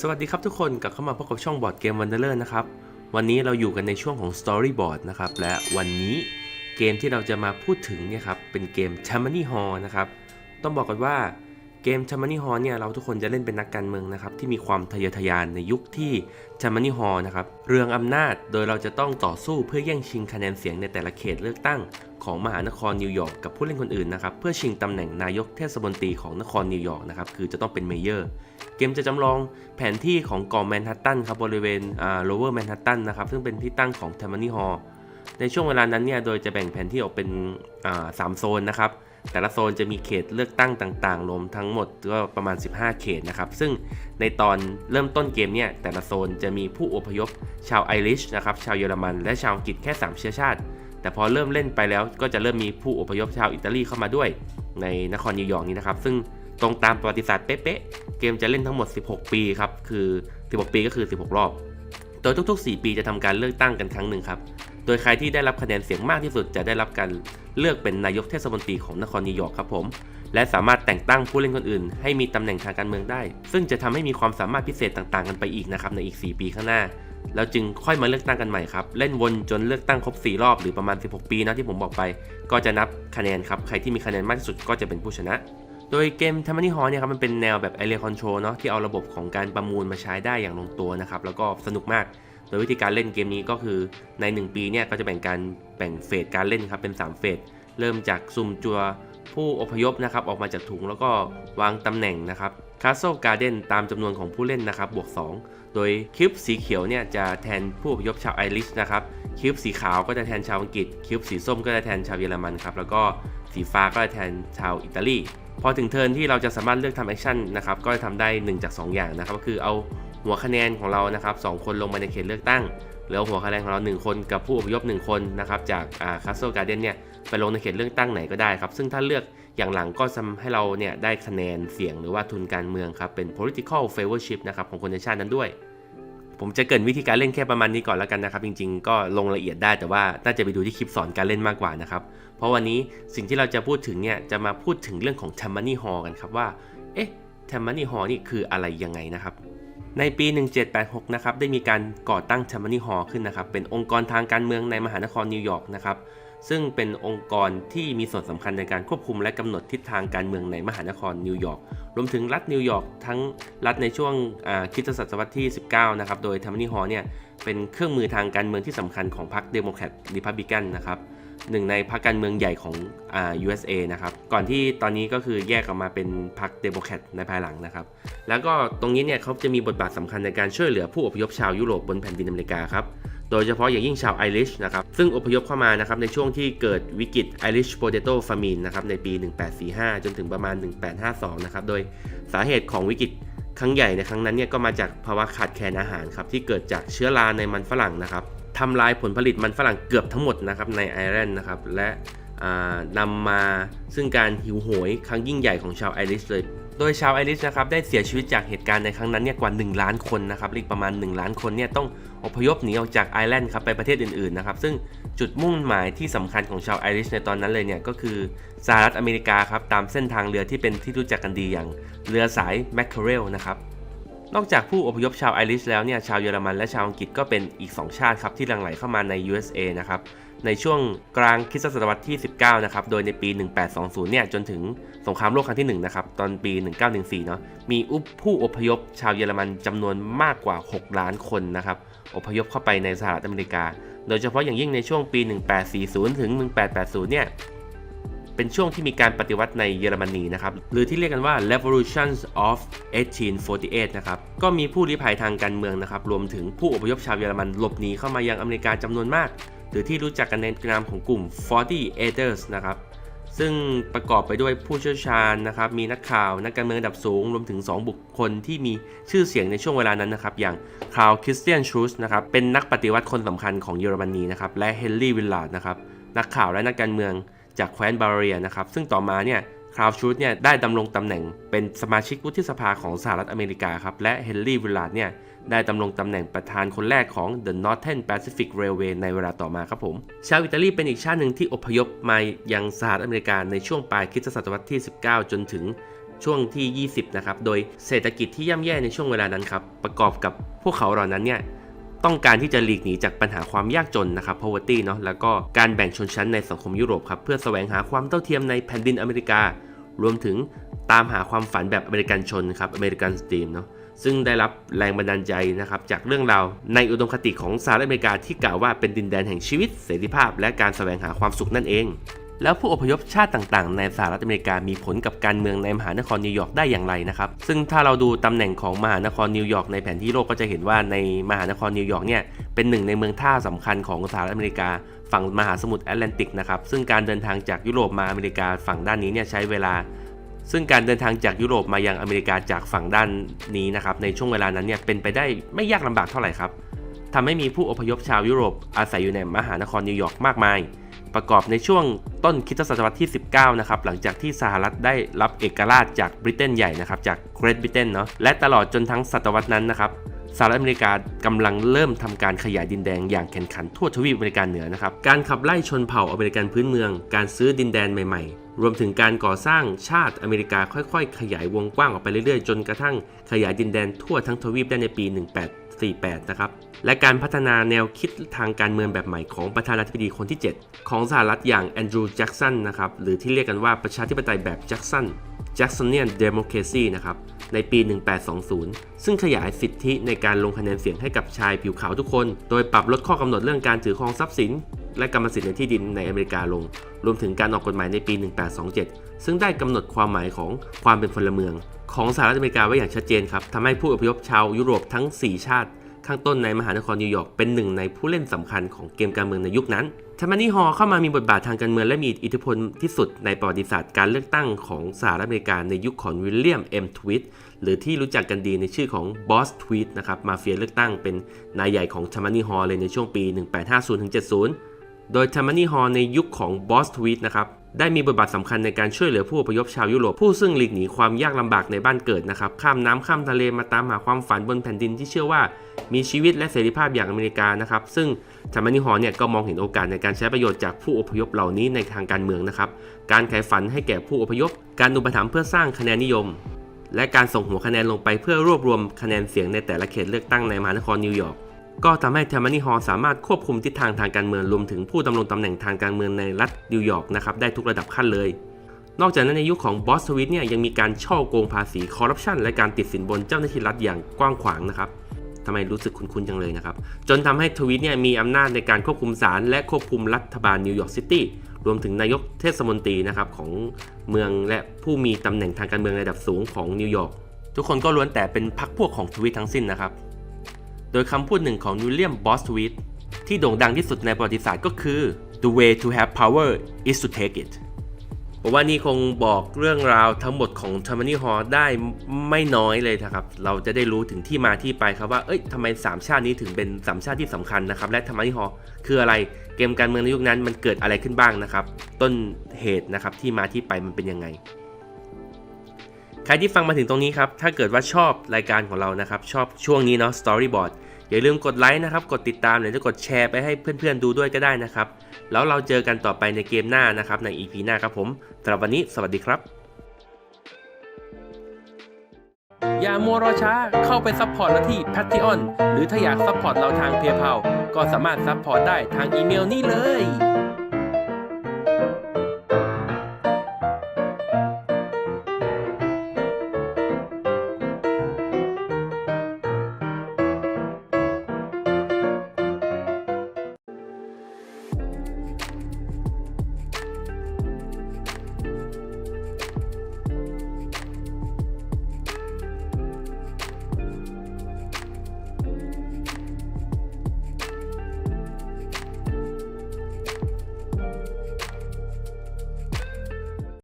สวัสดีครับทุกคนกลับเข้ามาพบกับช่องบอร์ดเกมวันเดอร์นะครับ วันนี้เราอยู่กันในช่วงของ Storyboard นะครับ และวันนี้เกมที่เราจะมาพูดถึงเนี่ยครับ เป็นเกม t a m a n y Hall นะครับ ต้องบอกกันว่า เกม t a m a n y Hall เนี่ยเราทุกคนจะเล่นเป็นนักการเมืองนะครับที่มีความทะเยอทะยานในยุคที่ t a m a n y Hall นะครับเรืองอำนาจโดยเราจะต้องต่อสู้เพื่อแย่งชิงคะแนนเสียงในแต่ละเขตเลือกตั้ง ของมหานครนิวยอร์กกับผู้เล่นคนอื่นนะครับเพื่อชิงตำแหน่งนายกเทศมนตรีของนครนิวยอร์กนะครับคือจะต้องเป็นเมเยอร์เกมจะจำลองแผนที่ของเกาะแมนฮัตตันครับบริเวณอ่า lower แมนฮัตตันนะครับซึ่งเป็นที่ตั้งของ t a m a n y Hall ในช่วงเวลานั้นเนี่ยโดยจะแบ่งแผนที่ออกเป็นอ่าสามโซนนะครับ แต่ละโซนจะมีเขตเลือกตั้งต่างๆรวมทั้งหมดก็ประมาณ 15 เขตนะครับ ซึ่งในตอนเริ่มต้นเกมเนี่ยแต่ละโซนจะมีผู้อพยพ ชาวไอริชนะครับชาวเยอรมัน และชาวอังกฤษแค่ 3 เชื้อชาติ แต่พอเริ่มเล่นไปแล้วก็จะเริ่มมีผู้อพยพชาวอิตาลีเข้ามาด้วย ในนครนิวยอร์กนี้นะครับ ซึ่งตรงตามประวัติศาสตร์เป๊ะๆเกมจะเล่นทั้งหมด 16 ปีครับคือ 16 ปีก็คือ 16 รอบ ดยทุก ๆ 4 ปีจะทำการเลือกตั้งกันครั้งหนึ่งครับ โดยใครที่ได้รับคะแนนเสียงมากที่สุดจะได้รับการเลือกเป็นนายกเทศมนตรีของนครนิวยอร์กครับผม และสามารถแต่งตั้งผู้เล่นคนอื่น ให้มีตำแหน่งทางการเมืองได้ ซึ่งจะทำให้มีความสามารถพิเศษต่างๆ กันไปอีกนะครับในอีก 4 ปีข้างหน้า แล้วจึงค่อยมาเลือกตั้งกันใหม่ครับ เล่นวนจนเลือกตั้งครบ 4 รอบหรือประมาณ 16 ปีนะที่ผมบอกไป ก็จะนับคะแนนครับ ใครที่มีคะแนนมากที่สุดก็จะเป็นผู้ชนะ โดยเกม t a m a n y Hall เนี่ยครับมันเป็นแนวแบบ Area Control เนาะที่เอาระบบของการประมูลมาใช้ได้อย่างลงตัวนะครับ แล้วก็สนุกมาก โดยวิธีการเล่นเกมนี้ก็คือใน 1 ปีเนี่ยก็จะแบ่งการแบ่งเฟสการเล่นครับเป็น 3 เฟสเริ่มจากสุ่มจัวผู้อพยพนะครับออกมาจากถุงแล้วก็วางตำแหน่งนะครับ Castle Garden ตามจำนวนของผู้เล่นนะครับบวก 2 โดยคิวบ์สีเขียวเนี่ยจะแทนผู้อพยพชาวไอริชนะครับคิวบ์สีขาวก็จะแทนชาวอังกฤษคิวบ์สีส้มก็จะแทนชาวเยอรมันครับแล้วก็สีฟ้าก็จะแทนชาวอิตาลี พอถึงเทิร์นที่เราจะสามารถเลือกทำแอคชั่นนะครับก็จะทำได้ 1 จาก 2 อย่างนะครับก็คือเอาหัวคะแนนของเรานะครับสคนลงมาในเขตเลือกตั้งแล้วหัวคะแนนของเรา 1 คนกับผู้อพยพ 1 คนนะครับจากอ่า Castle Garden เนี่ยไปลงในเขตเลือกตั้งไหนก็ได้ครับ ซึ่งถ้าเลือกอย่างหลังก็ทำให้เราเนี่ยได้คะแนนเสียงหรือว่าทุนการเมืองครับเป็น political favorship นะครับของคนในชาตินั้นด้วย ผมจะเกินวิธีการเล่นแค่ประมาณนี้ก่อนแล้วกันนะครับ จริงๆ ก็ลงละเอียดได้แต่ว่าน่าจะไปดูที่คลิปสอนการเล่นมากกว่านะครับ เพราะวันนี้สิ่งที่เราจะพูดถึงเนี่ยจะมาพูดถึงเรื่องของแทมมานี่ฮอกันครับว่า เอ๊ะแทมมานี่ฮอนี่คืออะไรยังไงนะครับ ในปี 1786 นะครับ ได้มีการก่อตั้ง t a m a n y Hall ขึ้นนะครับ เป็นองค์กรทางการเมืองในมหานครนิวยอร์กนะครับ ซึ่งเป็นองค์กรที่มีส่วนสำคัญในการควบคุมและกำหนดทิศทางการเมืองในมหานครนิวยอร์ก รวมถึงรัฐนิวยอร์กทั้งรัฐในช่วงอ่าคริสตศตวรรษที่ 19 นะครับ โดย t a m a n y Hall เนี่ย เป็นเครื่องมือทางการเมืองที่สำคัญของพรรคเดโมแครตริพับลิกันนะครับ หนึ่งในพรรคการเมืองใหญ่ของอ่า USA นะครับ ก่อนที่ตอนนี้ก็คือแยกออกมาเป็นพรรคเดโมแครตในภายหลังนะครับ แล้วก็ตรงนี้เนี่ยเขาจะมีบทบาทสำคัญในการช่วยเหลือผู้อพยพชาวยุโรปบนแผ่นดินอเมริกาครับ โดยเฉพาะอย่างยิ่งชาวไอริชนะครับ ซึ่งอพยพเข้ามานะครับในช่วงที่เกิดวิกฤต Irish Potato Famine นะครับในปี 1845 จนถึงประมาณ 1852 นะครับ โดยสาเหตุของวิกฤตครั้งใหญ่ในครั้งนั้นเนี่ยก็มาจากภาวะขาดแคลนอาหารครับที่เกิดจากเชื้อราในมันฝรั่งนะครับ ทำลายผลผลิตมันฝรั่งเกือบทั้งหมดนะครับในไอร์แลนด์นะครับและนำมาซึ่งการหิวโหยครั้งยิ่งใหญ่ของชาวไอริชเลย โดยชาวไอริชนะครับได้เสียชีวิตจากเหตุการณ์ในครั้งนั้นเนี่ยกว่า 1 ล้านคนนะครับอีกประมาณ 1 ล้านคนเนี่ยต้องอพยพหนีออกจากไอร์แลนด์ครับไปประเทศอื่นๆนะครับซึ่งจุดมุ่งหมายที่สำคัญของชาวไอริชในตอนนั้นเลยเนี่ยก็คือสหรัฐอเมริกาครับตามเส้นทางเรือที่เป็นที่รู้จักกันดีอย่างเรือสายแมคเคเรลนะครับ นอกจากผู้อพยพชาวไอริชแล้วเนี่ยชาวเยอรมันและชาวอังกฤษก็เป็นอีก 2 ชาติครับที่หลั่งไหลเข้ามาใน USA นะครับในช่วงกลางคริสตศตวรรษที่ 19 นะครับ โดยในปี 1820 เนี่ย จนถึงสงครามโลกครั้งที่ 1 นะครับ ตอนปี 1914 เนาะ มีผู้อพยพชาวเยอรมันจำนวนมากกว่า 6 ล้านคนนะครับ อพยพเข้าไปในสหรัฐอเมริกา โดยเฉพาะอย่างยิ่งในช่วงปี 1840 ถึง 1880 เนี่ย เป็นช่วงที่มีการปฏิวัติในเยอรมนีนะครับ หรือที่เรียกกันว่า Revolutions of 1848 นะครับ ก็มีผู้ลี้ภัยทางการเมืองนะครับ รวมถึงผู้อพยพชาวเยอรมันหลบหนีเข้ามายังอเมริกาจำนวนมาก หรือที่รู้จักกันในนามของกลุ่ม 40 Acres นะครับซึ่งประกอบไปด้วยผู้เชี่ยวชาญนะครับ มีนักข่าว นักการเมืองระดับสูง รวมถึง 2 บุคคลที่มีชื่อเสียงในช่วงเวลานั้นนะครับ อย่างคาร์ลคริสเตียนชูสนะครับ เป็นนักปฏิวัติคนสำคัญของเยอรมนีนะครับ และเฮนรี่วิลลาร์ดนะครับ นักข่าวและนักการเมือง จากแคว้นบาเรียนะครับ ซึ่งต่อมาเนี่ยคราวชูดเนี่ยได้ดำรงตำแหน่งเป็นสมาชิกวุฒิสภาของสหรัฐอเมริกาครับ และเฮนรี่วิลลาร์ดเนี่ยได้ดำรงตำแหน่งประธานคนแรกของ The Northern Pacific Railway ในเวลาต่อมาครับผม ชาวอิตาลีเป็นอีกชาติหนึ่งที่อพยพมายังสหรัฐอเมริกาในช่วงปลายคริสตศตวรรษที่ 19 จนถึงช่วงที่ 20 นะครับ โดยเศรษฐกิจที่ย่ำแย่ในช่วงเวลานั้นครับ ประกอบกับพวกเขาเหล่านั้นเนี่ย ต้องการที่จะหลีกหนีจากปัญหาความยากจนนะครับ poverty เนาะแล้วก็การแบ่งชนชั้นในสังคมยุโรปครับเพื่อแสวงหาความเท่าเทียมในแผ่นดินอเมริกา รวมถึงตามหาความฝันแบบอเมริกันชนครับอเมริกันสตรีมเนาะซึ่งได้รับแรงบันดาลใจนะครับจากเรื่องราวในอุดมคติของสหรัฐอเมริกาที่กล่าวว่าเป็นดินแดนแห่งชีวิตเสรีภาพ และการแสวงหาความสุขนั่นเอง แล้วผู้อพยพชาติต่างๆ ในสหรัฐอเมริกามีผลกับการเมืองในมหานครนิวยอร์กได้อย่างไรนะครับ ซึ่งถ้าเราดูตำแหน่งของมหานครนิวยอร์กในแผนที่โลกก็จะเห็นว่าในมหานครนิวยอร์กเนี่ยเป็นหนึ่งในเมืองท่าสำคัญของสหรัฐอเมริกา ฝั่งมหาสมุทรแอตแลนติกนะครับซึ่งการเดินทางจากยุโรปมาอเมริกาฝั่งด้านนี้เนี่ยใช้เวลาซึ่งการเดินทางจากยุโรปมายังอเมริกาจากฝั่งด้านนี้นะครับในช่วงเวลานั้นเนี่ยเป็นไปได้ไม่ยากลำบากเท่าไหร่ครับทำให้มีผู้อพยพชาวยุโรปอาศัยอยู่ในมหานครนิวยอร์กมากมาย ประกอบในช่วงต้นคริสตศตวรรษที่ 19 นะครับ หลังจากที่สหรัฐได้รับเอกราชจากบริเตนใหญ่นะครับ จากเกรทบริเตนเนาะ และตลอดจนทั้งศตวรรษนั้นนะครับสหรัฐอเมริกากำลังเริ่มทำการขยายดินแดนอย่างแข่งขันทั่วทวีปอเมริกาเหนือนะครับ การขับไล่ชนเผ่าอเมริกันพื้นเมือง การซื้อดินแดนใหม่ ๆ รวมถึงการก่อสร้างชาติอเมริกาค่อย ๆ ขยายวงกว้างออกไปเรื่อยๆ จนกระทั่งขยายดินแดนทั่วทั้งทวีปได้ในปี 48 นะครับ และการพัฒนาแนวคิดทางการเมืองแบบใหม่ของประธานาธิบดีคนที่ 7 ของสหรัฐอย่างแอนดรูว์แจ็กสันนะครับ หรือที่เรียกกันว่าประชาธิปไตยแบบแจ็กสัน Jacksonian Democracy นะครับ ในปี 1820 ซึ่งขยายสิทธิในการลงคะแนนเสียงให้กับชายผิวขาวทุกคน โดยปรับลดข้อกำหนดเรื่องการถือครองทรัพย์สิน และกรรมสิทธิ์ในที่ดินในอเมริกาลง รวมถึงการออกกฎหมายในปี 1827 ซึ่งได้กำหนดความหมายของความเป็นพลเมือง ของสหรัฐอเมริกาไว้อย่างชัดเจนครับทำให้ผู้อพยพชาวยุโรปทั้ง 4 ชาติ ข้างต้นในมหานครนิวยอร์กเป็นหนึ่งในผู้เล่นสำคัญของเกมการเมืองในยุคนั้นทามานี่ฮอเข้ามามีบทบาททางการเมืองและมีอิทธิพลที่สุดในประวัติศาสตร์การเลือกตั้งของสหรัฐอเมริกาในยุคของวิลเลียมเอ็มทวิตหรือที่รู้จักกันดีในชื่อของบอสทวีตนะครับมาเฟียเลือกตั้งเป็นนายใหญ่ของทามานี่ฮอเลยในช่วงปี 1850-70 โดยทามานี่ฮอในยุคของบอสทวีตนะครับ ได้มีบทบาทสำคัญในการช่วยเหลือผู้อพยพชาวยุโรปผู้ซึ่งหลีกหนีความยากลำบากในบ้านเกิดนะครับ ข้ามน้ำข้ามทะเลมาตามหาความฝันบนแผ่นดินที่เชื่อว่า มีชีวิตและเสรีภาพอย่างอเมริกานะครับ ซึ่งทามานิฮอเนี่ยก็มองเห็นโอกาสในการใช้ประโยชน์จากผู้อพยพเหล่านี้ในทางการเมืองนะครับ การขายฝันให้แก่ผู้อพยพ การอุปถัมภ์เพื่อสร้างคะแนนนิยม และการส่งหัวคะแนนลงไปเพื่อรวบรวมคะแนนเสียงในแต่ละเขตเลือกตั้งในมหานครนิวยอร์ก ก็ทำให้เทมานิฮอสามารถควบคุมทิศทางทางการเมืองรวมถึงผู้ดำรงตำแหน่งทางการเมืองในรัฐนิวยอร์กนะครับได้ทุกระดับขั้นเลย นอกจากนั้นในยุคของบอสทวิตเนี่ยยังมีการช่อโกงภาษีคอร์รัปชันและการติดสินบนเจ้าหน้าที่รัฐอย่างกว้างขวางนะครับทำไมรู้สึกคุ้นๆจังเลยนะครับ จนทำให้ทวีตเนี่ยมีอำนาจในการควบคุมศาลและควบคุมรัฐบาลนิวยอร์กซิตี้รวมถึงนายกเทศมนตรีนะครับของเมืองและผู้มีตำแหน่งทางการเมืองระดับสูงของนิวยอร์กทุกคนก็ล้วนแต่เป็นพรรคพวกของทวีตทั้งสิ้นนะครับ ดยคำพูดหนึ่งของวิลเลียมบอสทวีตที่โด่งดังที่สุดในประวัติศาสตร์ก็คือ the way to have power is to take it ผมว่านี่คงบอกเรื่องราวทั้งหมดของ t e r m i n y Hall ได้ไม่น้อยเลยนะครับ เราจะได้รู้ถึงที่มาที่ไปครับว่า เอ้ยทำไม 3 ชาตินี้ถึงเป็น 3 ชาติที่สำคัญนะครับ และ t e r m i n y Hall คืออะไร เกมการเมืองในยุคนั้นมันเกิดอะไรขึ้นบ้างนะครับ ต้นเหตุนะครับที่มาที่ไปมันเป็นยังไง ใครที่ฟังมาถึงตรงนี้ครับ ถ้าเกิดว่าชอบรายการของเรานะครับ ชอบช่วงนี้เนาะ Storyboard อย่าลืมกดไลค์นะครับ กดติดตามหรือจะกดแชร์ไปให้เพื่อนๆดูด้วยก็ได้นะครับ แล้วเราเจอกันต่อไปในเกมหน้านะครับ ใน EP หน้าครับผมสำหรับวันนี้ สวัสดีครับ อย่ามัวรอช้า เข้าไปซัพพอร์ตเราที่ Patreon หรือถ้าอยากซัพพอร์ตเราทาง PayPal ก็สามารถซัพพอร์ตได้ทางอีเมลนี้เลย